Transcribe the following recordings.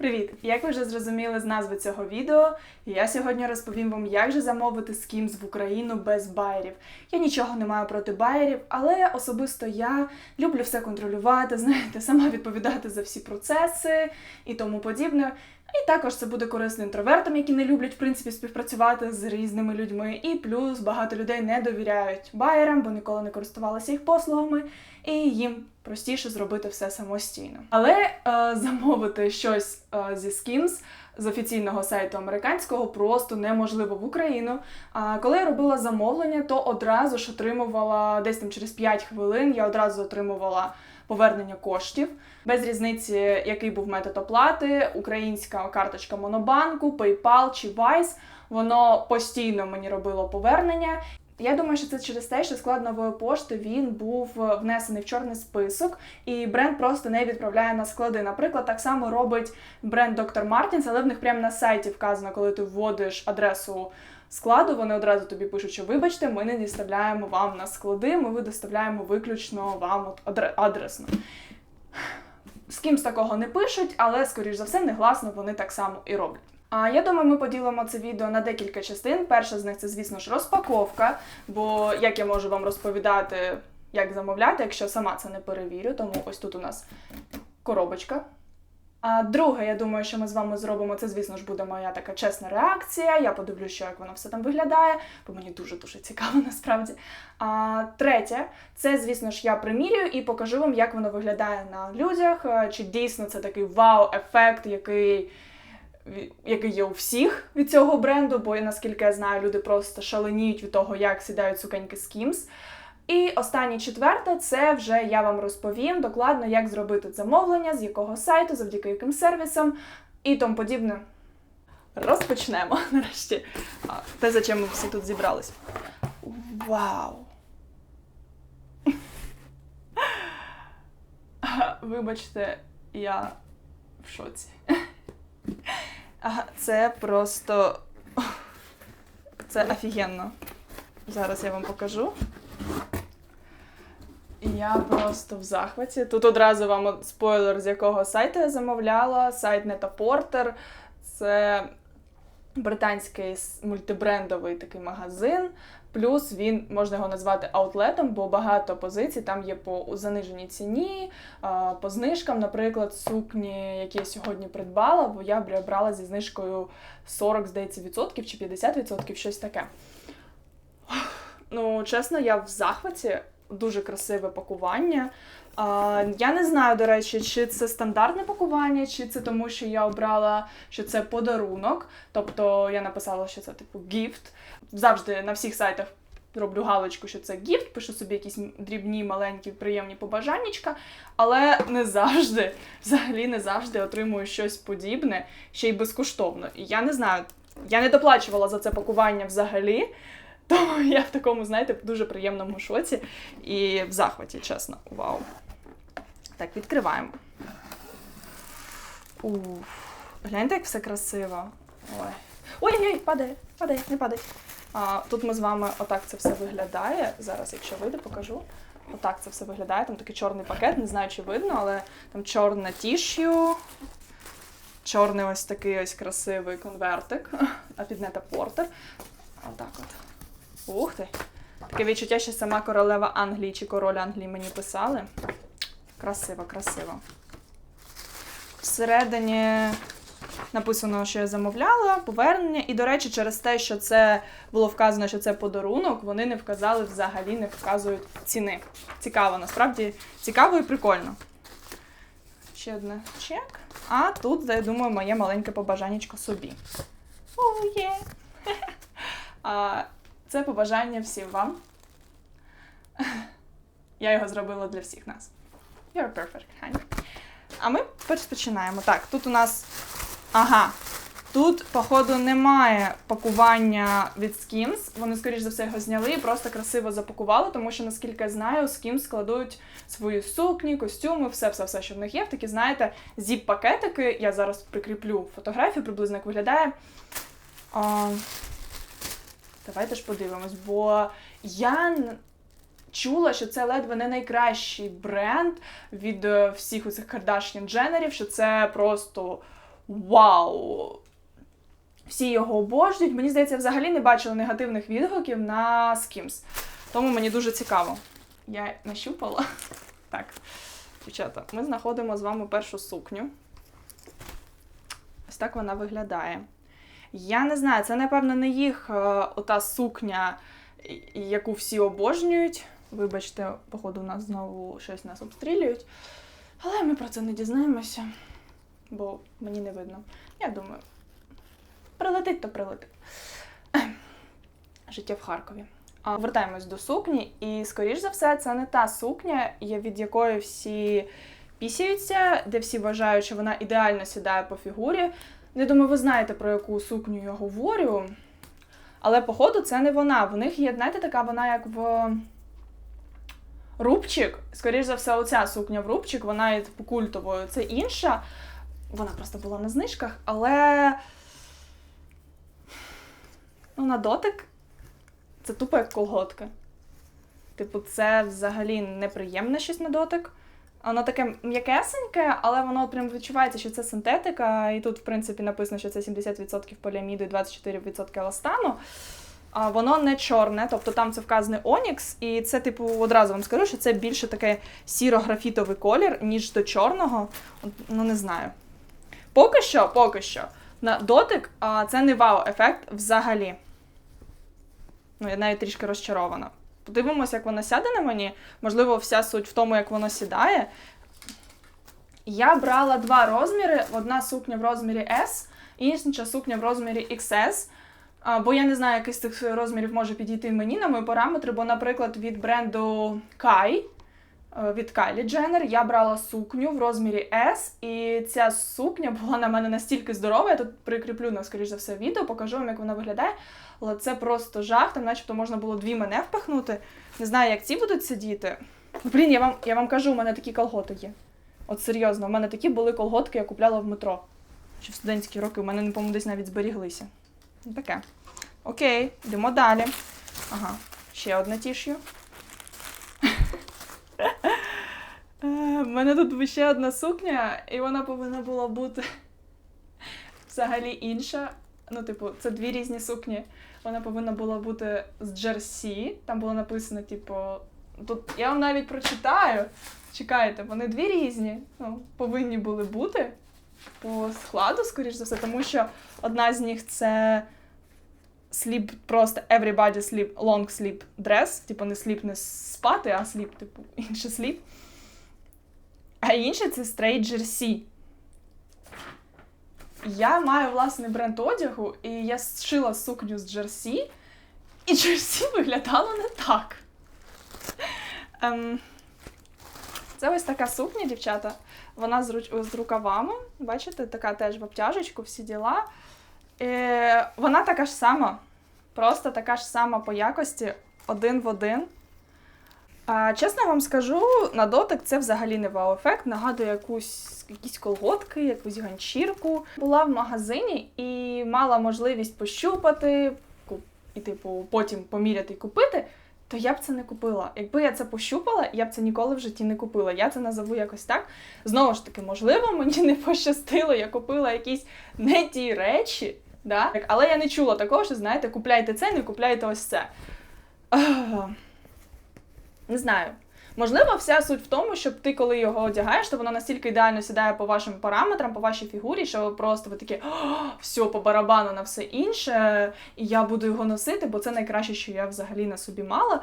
Привіт! Як ви вже зрозуміли з назви цього відео, я сьогодні розповім вам, як же замовити скімс в Україну без байерів. Я нічого не маю проти байерів, але особисто я люблю все контролювати, знаєте, сама відповідати за всі процеси і тому подібне. І також це буде корисно інтровертам, які не люблять в принципі співпрацювати з різними людьми. І плюс багато людей не довіряють байерам, бо ніколи не користувалися їх послугами, і їм простіше зробити все самостійно. Але е, замовити щось е, зі Skims з офіційного сайту американського просто неможливо в Україну. А коли я робила замовлення, то одразу ж отримувала десь там через 5 хвилин. Я одразу отримувала повернення коштів без різниці, який був метод оплати, українська карточка Монобанку, PayPal чи Wise, Воно постійно мені робило повернення. Я думаю, що це через те, що склад нової пошти він був внесений в чорний список, і бренд просто не відправляє на склади. Наприклад, так само робить бренд Dr. Martens, але в них прямо на сайті вказано, коли ти вводиш адресу складу, вони одразу тобі пишуть, що вибачте, ми не доставляємо вам на склади, ми доставляємо виключно вам от адресно. З кимсь такого не пишуть, але, скоріш за все, негласно вони так само і роблять. А я думаю, ми поділимо це відео на декілька частин. Перша з них це, звісно ж, розпаковка. Бо як я можу вам розповідати, як замовляти, якщо сама це не перевірю, тому ось тут у нас коробочка. А друге, я думаю, що ми з вами зробимо це, звісно ж, буде моя така чесна реакція. Я подивлюся, як воно все там виглядає, бо мені дуже-дуже цікаво насправді. А третє, це, звісно ж, я примірюю і покажу вам, як воно виглядає на людях. Чи дійсно це такий вау-ефект, який який є у всіх від цього бренду, бо наскільки я знаю, люди просто шаленіють від того, як сідають сукеньки з Skims. І останнє четверте, це вже я вам розповім докладно, як зробити замовлення, з якого сайту, завдяки яким сервісам і тому подібне. Розпочнемо нарешті. Те, за чим ми всі тут зібрались. Вау! Вибачте, я в шоці. Це просто. Це офігенно. Зараз я вам покажу. Я просто в захваті. Тут одразу вам спойлер, з якого сайту я замовляла. Сайт Netaporter. Це британський мультибрендовий такий магазин. Плюс він можна його назвати аутлетом, бо багато позицій там є по заниженій ціні, по знижкам, наприклад, сукні, які я сьогодні придбала, бо я брала зі знижкою 40, здається, відсотків чи 50%, щось таке. Ну, чесно, я в захваті дуже красиве пакування. Я не знаю, до речі, чи це стандартне пакування, чи це тому, що я обрала, що це подарунок. Тобто я написала, що це типу гіфт. Завжди на всіх сайтах роблю галочку, що це гіфт, пишу собі якісь дрібні, маленькі, приємні побажаннячка, але не завжди, взагалі не завжди отримую щось подібне, ще й безкоштовно. І я не знаю, я не доплачувала за це пакування взагалі. Тому я в такому, знаєте, дуже приємному шоці і в захваті, чесно. Вау. Так, відкриваємо. Уф. Гляньте, як все красиво. Ой. Ой-ой, падає, падає, не падає. А, Тут ми з вами отак це все виглядає. Зараз, якщо вийде, покажу. Отак це все виглядає. Там такий чорний пакет, не знаю, чи видно, але там чорна тішю, чорний ось такий ось красивий конвертик, а під нета портер. Отак от. Ух ти! Таке відчуття, що сама королева Англії чи король Англії мені писали. Красиво, красиво. Всередині написано, що я замовляла, повернення. І, до речі, через те, що це було вказано, що це подарунок, вони не вказали взагалі, не вказують ціни. Цікаво, насправді цікаво і прикольно. Ще одне чек. А тут, я думаю, моє маленьке побажаннячко собі. О, є! Це побажання всім вам. Я його зробила для всіх нас. You're perfect, honey. А ми починаємо. Так, тут у нас. Ага. Тут, походу, немає пакування від Skims. Вони, скоріш за все, його зняли і просто красиво запакували, тому що, наскільки я знаю, Skims складують свої сукні, костюми, все-все-все, що в них є. В такі, знаєте, зіп-пакетики. Я зараз прикріплю фотографію, приблизно як виглядає. Давайте ж подивимось, бо я чула, що це ледве не найкращий бренд від е, всіх у цих Кардаш'ян Дженерів, що це просто вау! Всі його обожнюють. Мені здається, взагалі не бачила негативних відгуків на Skims. Тому мені дуже цікаво. Я нащупала. Так, дівчата, ми знаходимо з вами першу сукню. Ось так вона виглядає. Я не знаю, це, напевно, не їх е, ота сукня, яку всі обожнюють. Вибачте, походу, у нас знову щось нас обстрілюють. Але ми про це не дізнаємося, бо мені не видно. Я думаю, прилетить, то прилетить. Життя в Харкові. А, Вертаємось до сукні, і, скоріш за все, це не та сукня, від якої всі пісяються, де всі вважають, що вона ідеально сідає по фігурі. Я думаю, ви знаєте, про яку сукню я говорю. Але, походу, це не вона. В них є, знаєте, така вона як в рубчик. Скоріш за все, оця сукня в рубчик, вона є типу культовою. Це інша. Вона просто була на знижках, але ну, на дотик це тупо як колготки. Типу, це взагалі неприємне щось на дотик. Воно таке м'якесеньке, але воно прям відчувається, що це синтетика. І тут, в принципі, написано, що це 70% поліаміду і 24% еластану. А воно не чорне, тобто там це вказаний Онікс, і це, типу, одразу вам скажу, що це більше таке сіро-графітовий колір, ніж до чорного. Ну, не знаю. Поки що, поки що, на дотик а, це не вау-ефект взагалі. Ну, я навіть трішки розчарована. Подивимося, як воно сяде на мені. Можливо, вся суть в тому, як воно сідає. Я брала два розміри: одна сукня в розмірі S, інша сукня в розмірі XS. Бо я не знаю, який з цих розмірів може підійти мені на мої параметри. Бо, наприклад, від бренду Kai, від Kylie Jenner, я брала сукню в розмірі S, і ця сукня була на мене настільки здорова. Я тут прикріплю на, скоріш за все, відео, покажу вам, як вона виглядає. Але це просто жах, там начебто можна було дві мене впихнути. Не знаю, як ці будуть сидіти. Ну, блін, я вам, я вам кажу, у мене такі колготи є. От серйозно, у мене такі були колготки, я купляла в метро. Ще в студентські роки, у мене, не по-моєму, десь навіть зберіглися. Ну, таке. Окей, йдемо далі. Ага, ще одна тіш'ю. У мене тут ще одна сукня, і вона повинна була бути взагалі інша. Ну, типу, це дві різні сукні. Вона повинна була бути з джерсі. Там було написано, типу, тут я вам навіть прочитаю. Чекайте, вони дві різні. Ну, повинні були бути по складу, скоріш за все, тому що одна з них це sleep, просто everybody sleep, long sleep dress. Типу, не sleep не спати, а sleep, типу, інше sleep. А інше це straight jersey. Я маю власний бренд одягу, і я зшила сукню з джерсі, і джерсі виглядало не так. Ем, це ось така сукня, дівчата. Вона з, з рукавами. Бачите, така теж в обтяжечку, всі діла. Е, вона така ж сама. Просто така ж сама по якості, один в один. А, чесно вам скажу, на дотик це взагалі не вау-ефект. Нагадує якусь якісь колготки, якусь ганчірку. Була в магазині і мала можливість пощупати і, типу, потім поміряти і купити. То я б це не купила. Якби я це пощупала, я б це ніколи в житті не купила. Я це назову якось так. Знову ж таки, можливо, мені не пощастило, я купила якісь не ті речі. Да? Але я не чула такого, що знаєте, купляйте це, не купляйте ось це. Не знаю. Можливо, вся суть в тому, щоб ти, коли його одягаєш, то воно настільки ідеально сідає по вашим параметрам, по вашій фігурі, що просто ви такі все по барабану на все інше, і я буду його носити, бо це найкраще, що я взагалі на собі мала.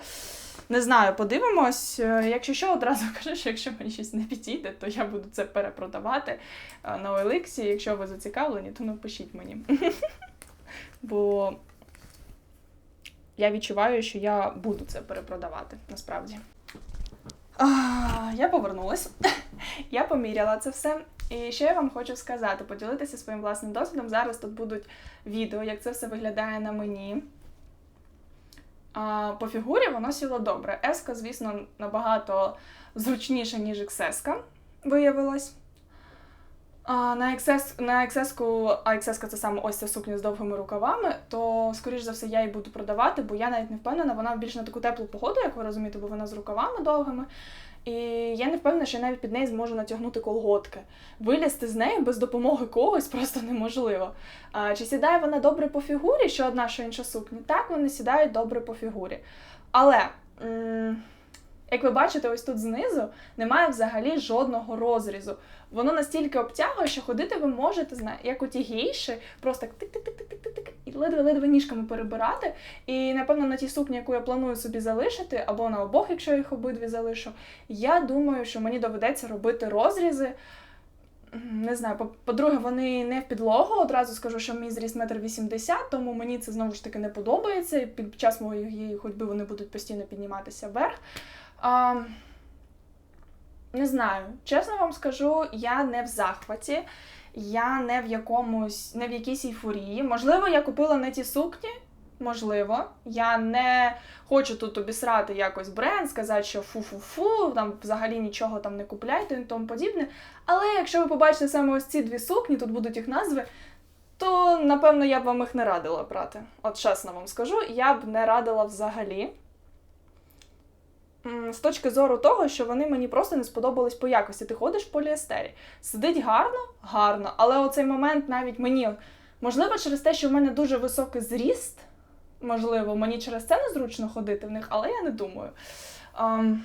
Не знаю, подивимось. Е, Якщо що, одразу кажу, що якщо мені щось не підійде, то я буду це перепродавати е, на OLX. Якщо ви зацікавлені, то напишіть мені. Бо я відчуваю, що я буду це перепродавати насправді. Я повернулась. я поміряла це все. І ще я вам хочу сказати, поділитися своїм власним досвідом. Зараз тут будуть відео, як це все виглядає на мені. По фігурі воно сіло добре. Еска, звісно, набагато зручніше, ніж XS, виявилось. На XS, на XS, а XS це саме ось ця сукня з довгими рукавами, то, скоріш за все, я її буду продавати, бо я навіть не впевнена, вона більш на таку теплу погоду, як ви розумієте, бо вона з рукавами довгими. І я не впевнена, що я навіть під неї зможу натягнути колготки. Вилізти з неї без допомоги когось просто неможливо. А, чи сідає вона добре по фігурі, що одна, що інша сукня? Так, вони сідають добре по фігурі. Але. М- як ви бачите, ось тут знизу немає взагалі жодного розрізу. Воно настільки обтягує, що ходити ви можете, як у ті гейші, просто тик-тик-тик-тик-тик-тик і ледве-ледве ніжками перебирати. І напевно на тій сукні, яку я планую собі залишити, або на обох, якщо я їх обидві залишу, я думаю, що мені доведеться робити розрізи. Не знаю, по- по-друге, вони не в підлогу. Одразу скажу, що мій зріст метр вісімдесят, тому мені це знову ж таки не подобається. І під час моєї ходьби вони будуть постійно підніматися вверх. А, не знаю, чесно вам скажу, я не в захваті, я не в якомусь, не в якійсь ейфорії. Можливо, я купила не ті сукні. Можливо, я не хочу тут обісрати якось бренд, сказати, що фу-фу-фу, там взагалі нічого там не купляйте і тому подібне. Але якщо ви побачите саме ось ці дві сукні, тут будуть їх назви, то напевно я б вам їх не радила брати. От чесно вам скажу, я б не радила взагалі. З точки зору того, що вони мені просто не сподобались по якості. Ти ходиш в поліестері. Сидить гарно, гарно, але оцей момент навіть мені, можливо, через те, що в мене дуже високий зріст, можливо, мені через це незручно ходити в них, але я не думаю. Ем,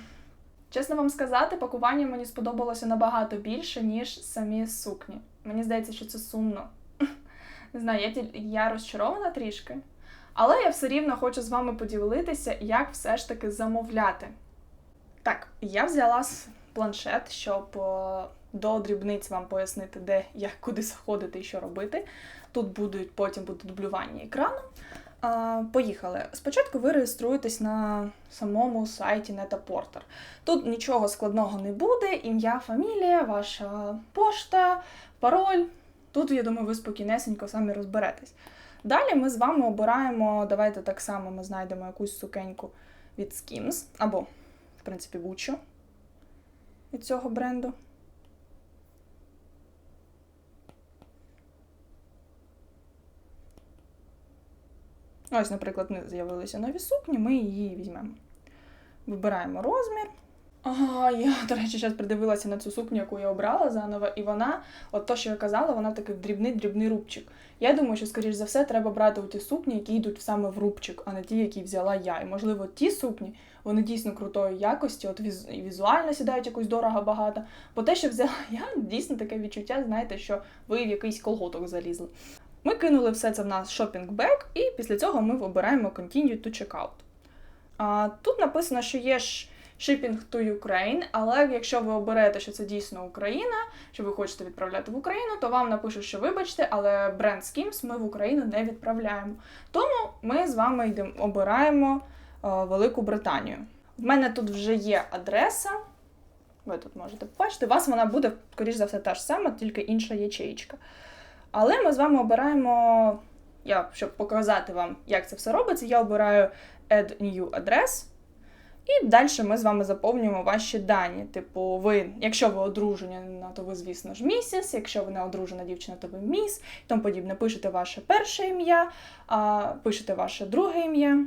чесно вам сказати, пакування мені сподобалося набагато більше, ніж самі сукні. Мені здається, що це сумно. Не знаю, я, я розчарована трішки. Але я все рівно хочу з вами поділитися, як все ж таки замовляти. Так, я взяла планшет, щоб до дрібниць вам пояснити, де як куди заходити і що робити. Тут будуть потім буде дублювання екрану. А, поїхали. Спочатку ви реєструєтесь на самому сайті Netaporter. Тут нічого складного не буде. Ім'я, фамілія, ваша пошта, пароль. Тут, я думаю, ви спокійнесенько самі розберетесь. Далі ми з вами обираємо, давайте так само ми знайдемо якусь сукеньку від Skims, або, в принципі, Gucci від цього бренду. Ось, наприклад, з'явилися нові сукні, ми її візьмемо. Вибираємо розмір. Ага, я, до речі, зараз придивилася на цю сукню, яку я обрала заново, і вона, от то, що я казала, вона такий дрібний-дрібний рубчик. Я думаю, що, скоріш за все, треба брати у ті сукні, які йдуть саме в рубчик, а не ті, які взяла я. І, можливо, ті сукні, вони дійсно крутої якості, от віз... і візуально сідають якось дорого багато. Бо те, що взяла я, дійсно таке відчуття, знаєте, що ви в якийсь колготок залізли. Ми кинули все це в shopping bag, і після цього ми вибираємо Continue to Checkout. А, тут написано, що є ж shipping to Ukraine, але якщо ви оберете, що це дійсно Україна, що ви хочете відправляти в Україну, то вам напишуть, що вибачте, але бренд Skims ми в Україну не відправляємо. Тому ми з вами йдемо, обираємо е, Велику Британію. В мене тут вже є адреса. Ви тут можете побачити. У вас вона буде, скоріш за все, та ж сама, тільки інша ячеїчка. Але ми з вами обираємо, я, щоб показати вам, як це все робиться, я обираю Add New Address. І далі ми з вами заповнюємо ваші дані. Типу, ви, якщо ви одружені, ну, то ви, звісно ж, місіс, якщо ви не одружена дівчина, то ви міс, і тому подібне. Пишете ваше перше ім'я, пишете ваше друге ім'я.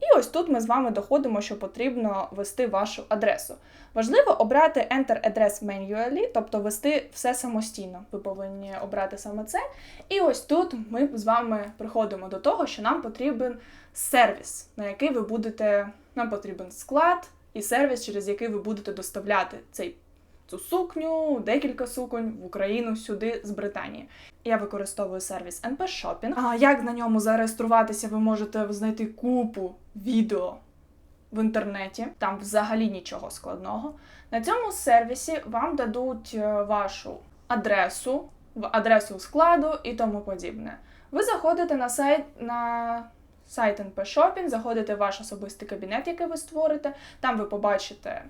І ось тут ми з вами доходимо, що потрібно ввести вашу адресу. Важливо обрати Enter Address Manually, тобто ввести все самостійно. Ви повинні обрати саме це. І ось тут ми з вами приходимо до того, що нам потрібен сервіс, на який ви будете. Нам потрібен склад і сервіс, через який ви будете доставляти цей цю сукню, декілька суконь в Україну сюди з Британії. Я використовую сервіс NP Shopping. А як на ньому зареєструватися, ви можете знайти купу відео в інтернеті. Там взагалі нічого складного. На цьому сервісі вам дадуть е, вашу адресу, адресу складу і тому подібне. Ви заходите на сайт на сайт NP Shopping, заходите в ваш особистий кабінет, який ви створите. Там ви побачите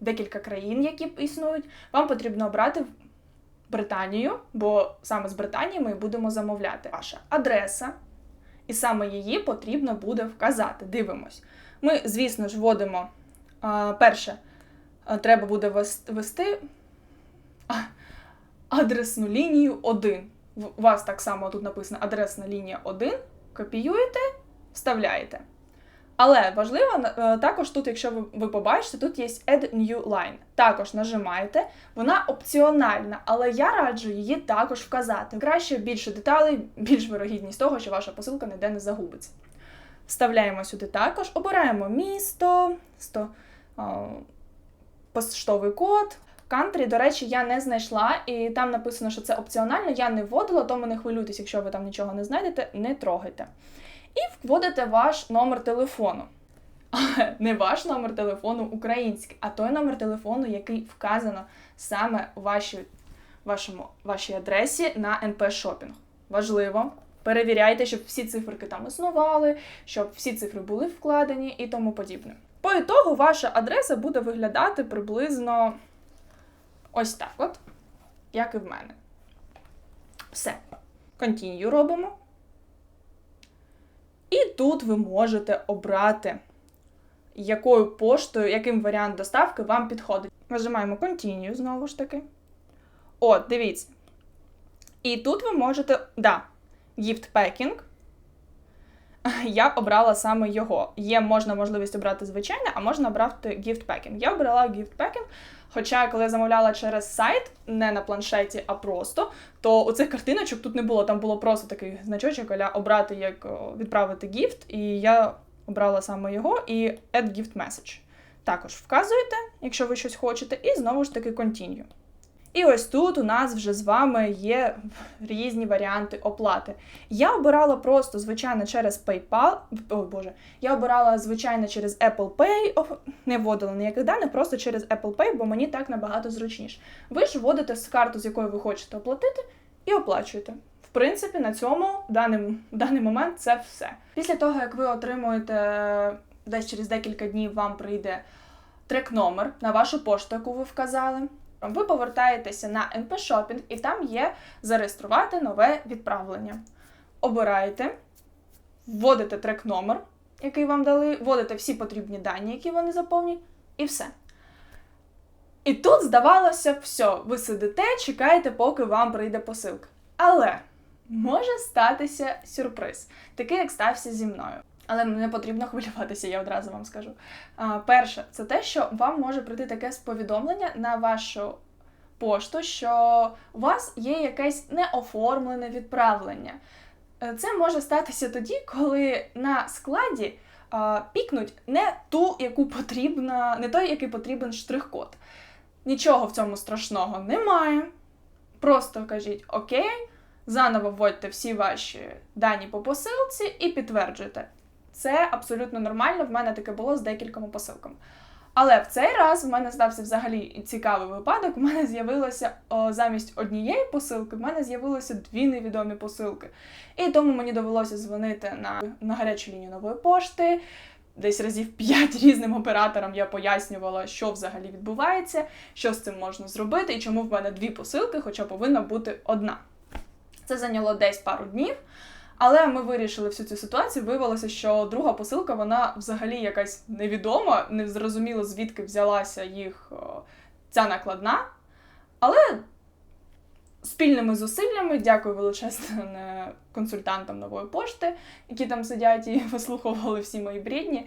декілька країн, які існують. Вам потрібно обрати Британію, бо саме з Британії ми будемо замовляти. Ваша адреса, і саме її потрібно буде вказати. Дивимось. Ми, звісно ж, вводимо перше, треба буде вес- ввести адресну лінію 1. У вас так само тут написано адресна лінія 1. Копіюєте, вставляєте. Але важливо е, також тут, якщо ви, побачите, тут є Add New Line. Також нажимаєте. Вона опціональна, але я раджу її також вказати. Краще більше деталей, більш вирогідність того, що ваша посилка ніде не загубиться. Вставляємо сюди також, обираємо місто, 100, о, поштовий код. Кантрі, до речі, я не знайшла, і там написано, що це опціонально. Я не вводила, тому не хвилюйтесь, якщо ви там нічого не знайдете, не трогайте. І вводите ваш номер телефону. Не ваш номер телефону український, а той номер телефону, який вказано саме вашій, вашому, вашій адресі на НП Шопінг. Важливо. Перевіряйте, щоб всі циферки там існували, щоб всі цифри були вкладені і тому подібне. По ітогу ваша адреса буде виглядати приблизно ось так от, як і в мене. Все. Continue робимо. Тут ви можете обрати, якою поштою, яким варіант доставки вам підходить. Нажимаємо Continue знову ж таки. От, дивіться. І тут ви можете. Да, Gift Packing. Я обрала саме його. Є можна можливість обрати звичайне, а можна обрати Packing. Я обрала Packing, Хоча, коли я замовляла через сайт, не на планшеті, а просто, то у цих картиночок тут не було. Там було просто такий значочок, аля обрати, як відправити гіфт, і я обрала саме його і Add Gift Message. Також вказуєте, якщо ви щось хочете, і знову ж таки Continue. І ось тут у нас вже з вами є різні варіанти оплати. Я обирала просто, звичайно, через PayPal. Ой Боже, я обирала, звичайно, через Apple Pay, не вводила ніяких даних, просто через Apple Pay, бо мені так набагато зручніше. Ви ж вводите з карту, з якою ви хочете оплатити, і оплачуєте. В принципі, на цьому даний, даний момент це все. Після того, як ви отримуєте десь через декілька днів, вам прийде трек-номер на вашу пошту, яку ви вказали. Ви повертаєтеся на NP Shopping і там є зареєструвати нове відправлення. Обираєте, вводите трек-номер, який вам дали, вводите всі потрібні дані, які вони заповнять, і все. І тут, здавалося, все, ви сидите, чекаєте, поки вам прийде посилка. Але може статися сюрприз, такий, як стався зі мною. Але не потрібно хвилюватися, я одразу вам скажу. А, Перше, це те, що вам може прийти таке сповідомлення на вашу пошту, що у вас є якесь неоформлене відправлення. Е, це може статися тоді, коли на складі а, пікнуть не ту, яку потрібна, не той, який потрібен штрих-код. Нічого в цьому страшного немає. Просто кажіть Окей, заново вводьте всі ваші дані по посилці і підтверджуйте. Це абсолютно нормально, в мене таке було з декількома посилками. Але в цей раз в мене стався взагалі цікавий випадок. У мене з'явилося замість однієї посилки, в мене з'явилося дві невідомі посилки. І тому мені довелося дзвонити на, на гарячу лінію нової пошти. Десь разів п'ять різним операторам я пояснювала, що взагалі відбувається, що з цим можна зробити, і чому в мене дві посилки, хоча повинна бути одна. Це зайняло десь пару днів. Але ми вирішили всю цю ситуацію. Виявилося, що друга посилка вона взагалі якась невідома, не зрозуміло, звідки взялася їх ця накладна. Але спільними зусиллями, дякую величезним консультантам нової пошти, які там сидять і вислуховували всі мої брідні.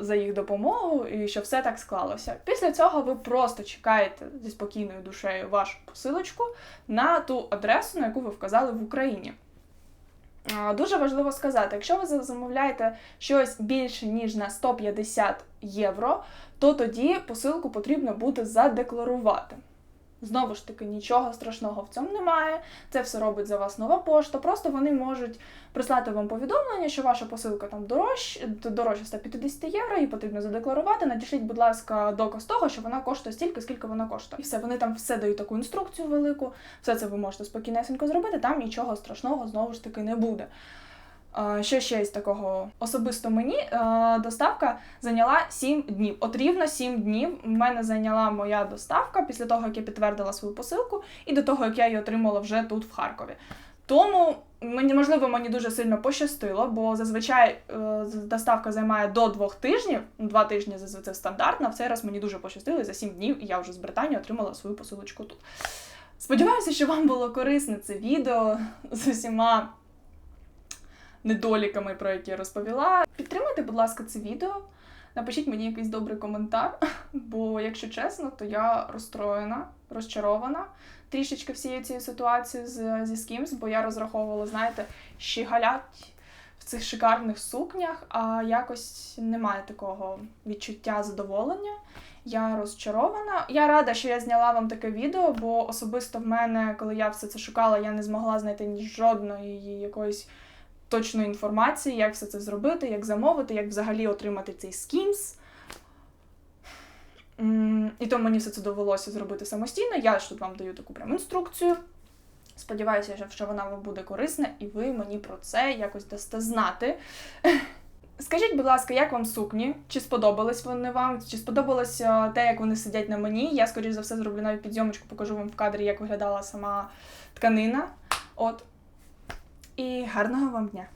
За їх допомогу і що все так склалося. Після цього ви просто чекаєте зі спокійною душею вашу посилочку на ту адресу, на яку ви вказали в Україні. Дуже важливо сказати, якщо ви замовляєте щось більше, ніж на 150 євро, то тоді посилку потрібно буде задекларувати. Знову ж таки, нічого страшного в цьому немає. Це все робить за вас нова пошта. Просто вони можуть прислати вам повідомлення, що ваша посилка там дорожче, дорожче 150 євро, її потрібно задекларувати. Надішліть, будь ласка, доказ того, що вона коштує стільки, скільки вона коштує. І все, вони там все дають таку інструкцію велику. Все це ви можете спокійнесенько зробити. Там нічого страшного знову ж таки не буде. Що ще з такого особисто мені доставка зайняла 7 днів. От рівно 7 днів в мене зайняла моя доставка після того, як я підтвердила свою посилку, і до того, як я її отримала вже тут, в Харкові. Тому мені можливо мені дуже сильно пощастило, бо зазвичай е, доставка займає до двох тижнів. Два тижні це стандартно. В цей раз мені дуже пощастило, за 7 днів я вже з Британії отримала свою посилочку тут. Сподіваюся, що вам було корисне це відео з усіма недоліками, про які я розповіла. Підтримайте, будь ласка, це відео. Напишіть мені якийсь добрий коментар, бо, якщо чесно, то я розстроєна, розчарована трішечки всією цією ситуацією з, зі Skims, бо я розраховувала, знаєте, щегалять в цих шикарних сукнях, а якось немає такого відчуття задоволення. Я розчарована. Я рада, що я зняла вам таке відео, бо особисто в мене, коли я все це шукала, я не змогла знайти жодної якоїсь точної інформації, як все це зробити, як замовити, як взагалі отримати цей скімс. І тому мені все це довелося зробити самостійно. Я ж тут вам даю таку прям інструкцію. Сподіваюся, що- вона вам буде корисна, і ви мені про це якось дасте знати. Скажіть, будь ласка, як вам сукні? Чи сподобались вони вам? Чи сподобалось е, те, як вони сидять на мені? Я, скоріш за все, зроблю навіть підйомочку, покажу вам в кадрі, як виглядала сама тканина. От. І гарного вам дня!